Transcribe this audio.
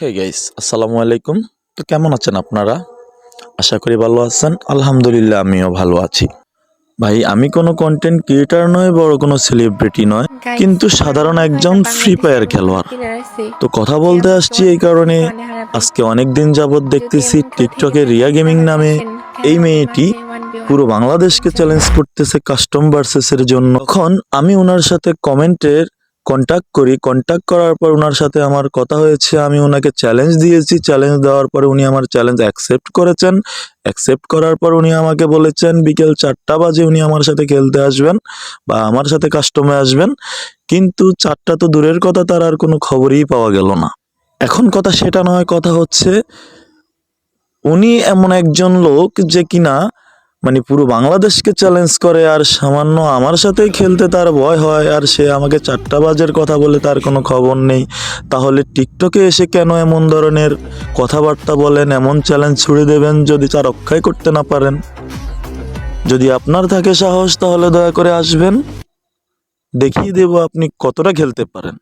Hey guys আসসালামু আলাইকুম তো কেমন আছেন আপনারা? আশা করি ভালো আছেন। আলহামদুলিল্লাহ আমিও ভালো আছি। ভাই আমি কোনো কন্টেন্ট ক্রিয়েটার নয় বড় কোনো সেলিব্রিটি নয় কিন্তু সাধারণ একজন ফ্রি ফায়ার খেলোয়াড়। তো কথা বলতে আসছি এই কারণে। আজকে অনেক দিন যাবৎ দেখতেছি টিকটকে রিয়া গেমিং নামে। এই মেয়েটি পুরো বাংলাদেশকে চ্যালেঞ্জ করতেছে কাস্টম ভার্সেসের জন্য। তখন আমি ওনার সাথে কমেন্টের কন্ট্যাক্ট করি। কন্ট্যাক্ট করার পর ওনার সাথে আমার কথা হয়েছে, আমি ওনাকে চ্যালেঞ্জ দিয়েছি। চ্যালেঞ্জ দেওয়ার পরে উনি আমার চ্যালেঞ্জ অ্যাকসেপ্ট করেছেন। অ্যাকসেপ্ট করার পর উনি আমাকে বলেছেন, বিকেল চারটা বাজে উনি আমার সাথে খেলতে আসবেন বা আমার সাথে কাস্টমে আসবেন। কিন্তু চারটা তো দূরের কথা, তার আর কোনো খবরই পাওয়া গেল না। এখন কথা সেটা নয়, কথা হচ্ছে উনি এমন একজন লোক যে কিনা মানে পুরো বাংলাদেশকে চ্যালেঞ্জ করে আর সামান্য আমার সাথেই খেলতে তার ভয় হয় আর সে আমাকে চারটা বাজের কথা বলে তার কোনো খবর নেই। তাহলে টিকটকে এসে কেন এমন ধরনের কথাবার্তা বলেন, এমন চ্যালেঞ্জ ছুড়ে দেবেন যদি তা রক্ষাই করতে না পারেন? যদি আপনার থাকে সাহস, তাহলে দয়া করে আসবেন। দেখিয়ে দেব আপনি কতটা খেলতে পারেন।